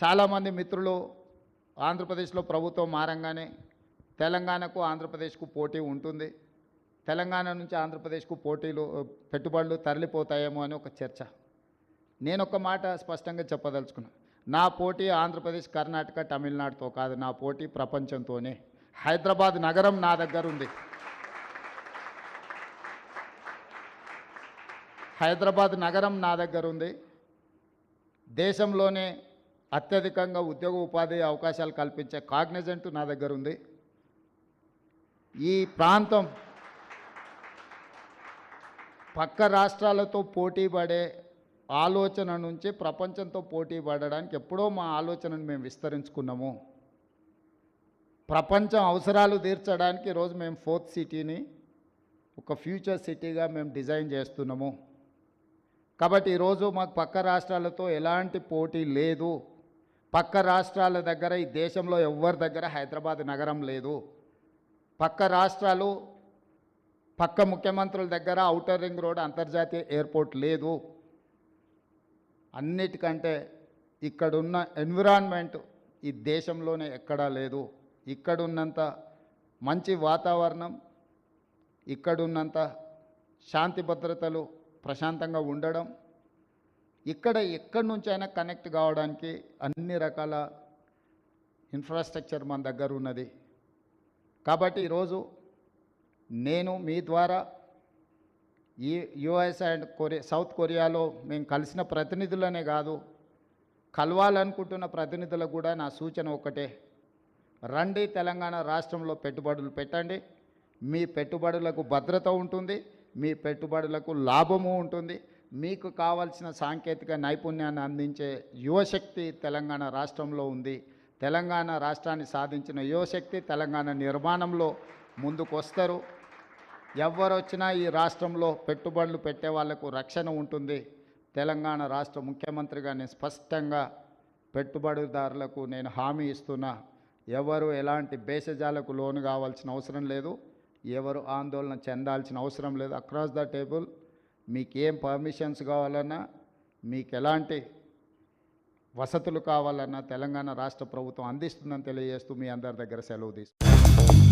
చాలామంది మిత్రులు ఆంధ్రప్రదేశ్లో ప్రభుత్వం మారంగానే తెలంగాణకు ఆంధ్రప్రదేశ్కు పోటీ ఉంటుంది. తెలంగాణ నుంచి ఆంధ్రప్రదేశ్కు పోటీలు పెట్టుబడులు తరలిపోతాయేమో అని ఒక చర్చ. నేను ఒక మాట స్పష్టంగా చెప్పదలుచుకున్నాను నా పోటీ ఆంధ్రప్రదేశ్ కర్ణాటక తమిళనాడుతో కాదు నా పోటీ ప్రపంచంతోనే. హైదరాబాద్ నగరం నా దగ్గర ఉంది హైదరాబాద్ నగరం నా దగ్గర ఉంది దేశంలోనే అత్యధికంగా ఉద్యోగ ఉపాధి అవకాశాలు కల్పించే కాగ్నిజెంట్ నా దగ్గర ఉంది. ఈ ప్రాంతం పక్క రాష్ట్రాలతో పోటీ పడే ఆలోచన నుంచి ప్రపంచంతో పోటీ పడడానికి ఎప్పుడో మా ఆలోచనను మేము విస్తరించుకున్నాము. ప్రపంచం అవసరాలు తీర్చడానికి ఈరోజు మేము ఫోర్త్ సిటీని ఒక ఫ్యూచర్ సిటీగా మేము డిజైన్ చేస్తున్నాము. కాబట్టి ఈరోజు మాకు పక్క రాష్ట్రాలతో ఎలాంటి పోటీ లేదు. పక్క రాష్ట్రాల దగ్గర ఈ దేశంలో ఎవరి దగ్గర హైదరాబాద్ నగరం లేదు. పక్క రాష్ట్రాలు పక్క ముఖ్యమంత్రుల దగ్గర ఔటర్ రింగ్ రోడ్ అంతర్జాతీయ ఎయిర్పోర్ట్ లేదు. అన్నిటికంటే ఇక్కడున్న ఎన్విరాన్మెంట్ ఈ దేశంలోనే ఎక్కడా లేదు. ఇక్కడున్నంత మంచి వాతావరణం ఇక్కడున్నంత శాంతి భద్రతలు ప్రశాంతంగా ఉండడం ఇక్కడ ఎక్కడి నుంచైనా కనెక్ట్ కావడానికి అన్ని రకాల ఇన్ఫ్రాస్ట్రక్చర్ మన దగ్గర ఉన్నది. కాబట్టి ఈరోజు నేను మీ ద్వారా ఈ యుఎస్ అండ్ కొరియా సౌత్ కొరియాలో మేము కలిసిన ప్రతినిధులనే కాదు కలవాలనుకుంటున్న ప్రతినిధులకు కూడా నా సూచన ఒకటే. రండి తెలంగాణ రాష్ట్రంలో పెట్టుబడులు పెట్టండి. మీ పెట్టుబడులకు భద్రత ఉంటుంది మీ పెట్టుబడులకు లాభము ఉంటుంది. మీకు కావాల్సిన సాంకేతిక నైపుణ్యాన్ని అందించే యువశక్తి తెలంగాణ రాష్ట్రంలో ఉంది. తెలంగాణ రాష్ట్రాన్ని సాధించిన యువశక్తి తెలంగాణ నిర్మాణంలో ముందుకు వస్తారు వచ్చినా ఈ రాష్ట్రంలో పెట్టుబడులు పెట్టే వాళ్ళకు రక్షణ ఉంటుంది. తెలంగాణ రాష్ట్ర ముఖ్యమంత్రిగా నేను స్పష్టంగా పెట్టుబడిదారులకు నేను హామీ ఇస్తున్నా. ఎవరు ఎలాంటి బేసజాలకు లోను కావాల్సిన అవసరం లేదు. ఎవరు ఆందోళన చెందాల్సిన అవసరం లేదు. అక్రాస్ ద టేబుల్ మీకు ఏం పర్మిషన్స్ కావాలన్నా మీకు ఎలాంటి వసతులు కావాలన్నా తెలంగాణ రాష్ట్ర ప్రభుత్వం అందిస్తుందని తెలియజేస్తూ మీ అందరి దగ్గర సెలవు తీసుకుంటాను